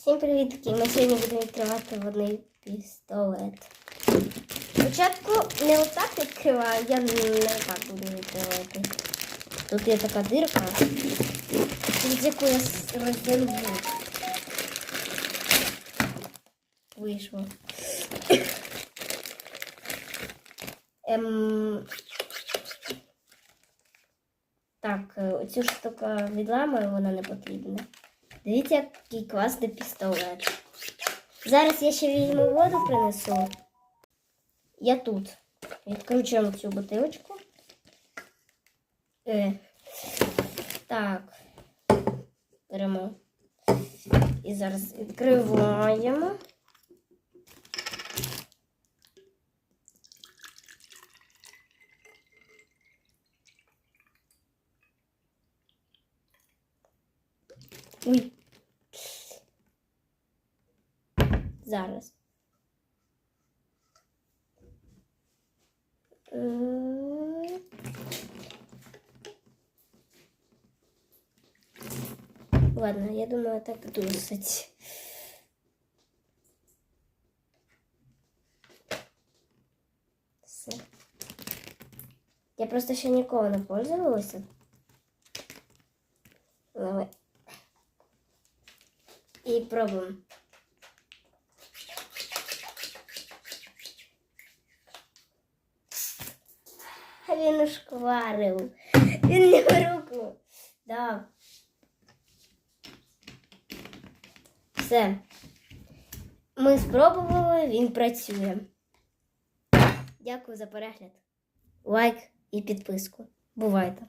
Всім привіт! Ми сьогодні будемо відкривати водний пістолет. Спочатку не отак відкриваю, я не так буду відкривати. Тут є така дирка, від якої я розділю. Вийшло. Ем... Так, е, оцю штуку відламаю, вона не потрібна. Дивіться, який класний пістолет. Зараз я ще візьму воду принесу. Я тут. Відкручуємо цю бутилочку. Е. Так. Беремо. І зараз відкриваємо. Ой. Зараз. Ладно, я думаю, так досить. Все. Я просто ще ніколи не пользовалася. Давай. І пробуємо. Він ушкварив. Він не руку дав. Все. Ми спробували, він працює. Дякую за перегляд. Лайк і підписку. Бувайте!